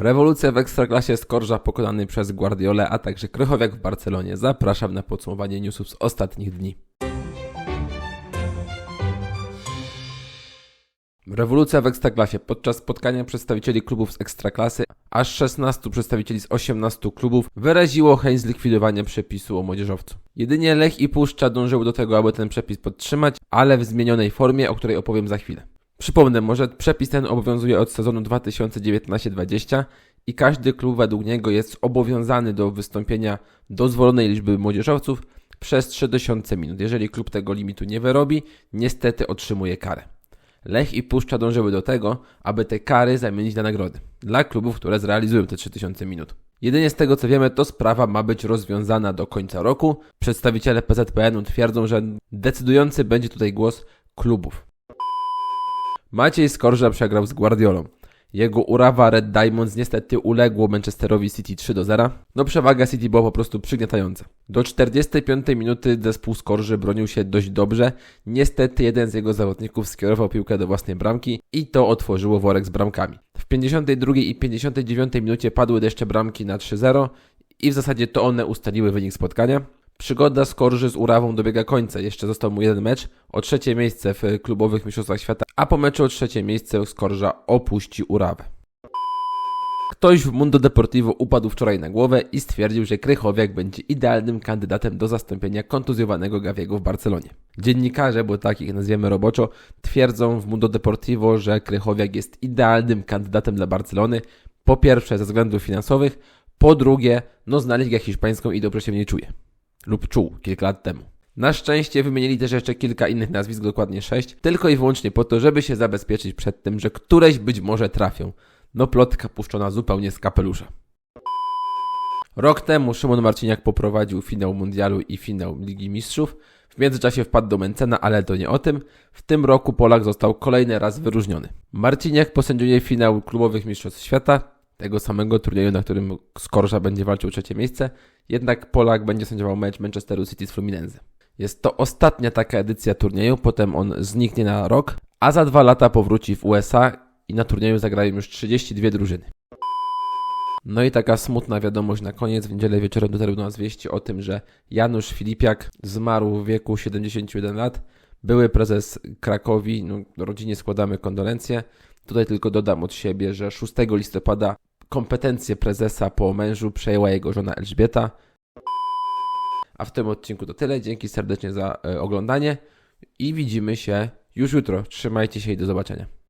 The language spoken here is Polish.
Rewolucja w Ekstraklasie Skorża pokonany przez Guardiolę, a także Krychowiak w Barcelonie. Zapraszam na podsumowanie newsów z ostatnich dni. Rewolucja w Ekstraklasie. Podczas spotkania przedstawicieli klubów z Ekstraklasy, aż 16 przedstawicieli z 18 klubów wyraziło chęć zlikwidowania przepisu o młodzieżowcu. Jedynie Lech i Puszcza dążyły do tego, aby ten przepis podtrzymać, ale w zmienionej formie, o której opowiem za chwilę. Przypomnę może, przepis ten obowiązuje od sezonu 2019-20 i każdy klub według niego jest obowiązany do wystąpienia dozwolonej liczby młodzieżowców przez 3000 minut. Jeżeli klub tego limitu nie wyrobi, niestety otrzymuje karę. Lech i Puszcza dążyły do tego, aby te kary zamienić na nagrody dla klubów, które zrealizują te 3000 minut. Jedynie z tego co wiemy, to sprawa ma być rozwiązana do końca roku. Przedstawiciele PZPN-u twierdzą, że decydujący będzie tutaj głos klubów. Maciej Skorża przegrał z Guardiolą. Jego urawa Red Diamonds niestety uległo Manchesterowi City 3 do 0. No przewaga City była po prostu przygniatająca. Do 45 minuty zespół Skorży bronił się dość dobrze. Niestety jeden z jego zawodników skierował piłkę do własnej bramki i to otworzyło worek z bramkami. W 52 i 59 minucie padły jeszcze bramki na 3-0 i w zasadzie to one ustaliły wynik spotkania. Przygoda Skorży z Urawą dobiega końca. Jeszcze został mu jeden mecz o trzecie miejsce w klubowych mistrzostwach świata, a po meczu o trzecie miejsce Skorża opuści Urawę. Ktoś w Mundo Deportivo upadł wczoraj na głowę i stwierdził, że Krychowiak będzie idealnym kandydatem do zastąpienia kontuzjowanego Gawiego w Barcelonie. Dziennikarze, bo tak ich nazwiemy roboczo, twierdzą w Mundo Deportivo, że Krychowiak jest idealnym kandydatem dla Barcelony. Po pierwsze ze względów finansowych, po drugie, no zna ligę hiszpańską i dobrze się w niej czuje lub czuł kilka lat temu. Na szczęście wymienili też jeszcze kilka innych nazwisk, dokładnie sześć, tylko i wyłącznie po to, żeby się zabezpieczyć przed tym, że któreś być może trafią. No plotka puszczona zupełnie z kapelusza. Rok temu Szymon Marciniak poprowadził finał mundialu i finał Ligi Mistrzów. W międzyczasie wpadł do Mencena, ale to nie o tym. W tym roku Polak został kolejny raz wyróżniony. Marciniak posędziuje finał klubowych mistrzostw świata, tego samego turnieju, na którym Skorża będzie walczył o trzecie miejsce, jednak Polak będzie sędziował mecz Manchesteru City z Fluminense. Jest to ostatnia taka edycja turnieju, potem on zniknie na rok, a za dwa lata powróci w USA i na turnieju zagrają już 32 drużyny. No i taka smutna wiadomość na koniec. W niedzielę wieczorem dotarły do nas wieści o tym, że Janusz Filipiak zmarł w wieku 71 lat. Były prezes Krakowi, no, rodzinie składamy kondolencje. Tutaj tylko dodam od siebie, że 6 listopada kompetencje prezesa po mężu przejęła jego żona Elżbieta. A w tym odcinku to tyle. Dzięki serdecznie za e, oglądanie i widzimy się już jutro. Trzymajcie się i do zobaczenia.